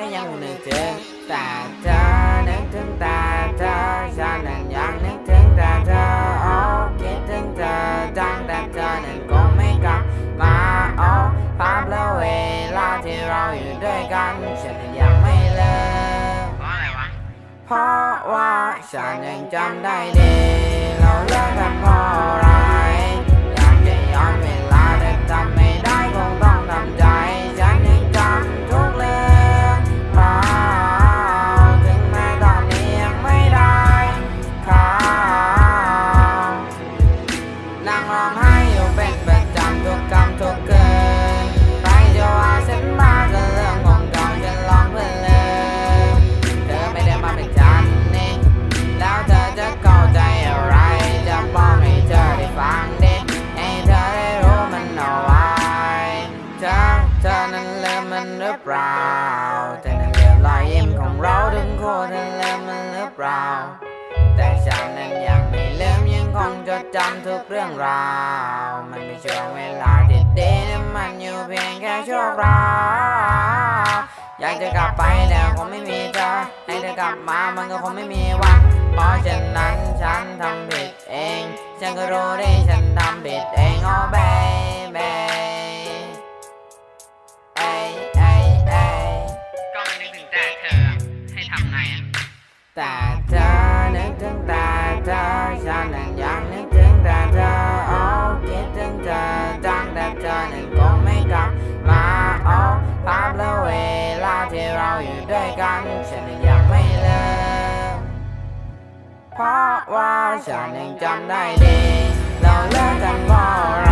ก็ยังนึกถึงแต่เธอนึกถึงแต่เธอฉันนั้นยังนึกถึงแต่เธอโอ้คิดถึงเธอจังแต่เธอนั้นคงไม่กลับมาโอ้ภาพและเวลาที่เราอยู่ด้วยกันฉันนั้นยังไม่เลิกเพราะอะไรวะเพราะว่าฉันยังจำได้ดีเราเลิกกันเพราะ รือเปล่าเธอนั้นลืมรอยยิ้มของเราถึงโคู่เลืมมันหรือเปล่า แต่ฉันนั้นยังไม่ลืมยังคงจดจำทุกเรื่องราว มันเป็นช่วงเวลาที่ดีนะมันอยู่เพียงแค่ชั่วคราวอยากจะกลับไปแต่คงไม่มีเธอให้เธอกลับมามันก็คงไม่มีวันเพราะฉะนั้นฉันทำผิดเอง ฉันก็รู้ได้ฉันทำผิดเองอ๋อ baby เแต่เธอนึกถึงแต่เธอฉันนั้นยังนึกถึงแต่เธอโอ้คิดถึงเธอจังแต่เธอนั้นคงไม่กลับมาโอ้ภาพและเวลาที่เราอยู่ด้วยกันฉันนั้นยังไม่เลิกเพราะว่าฉันยังจำได้ดีเราเลิกกันพอ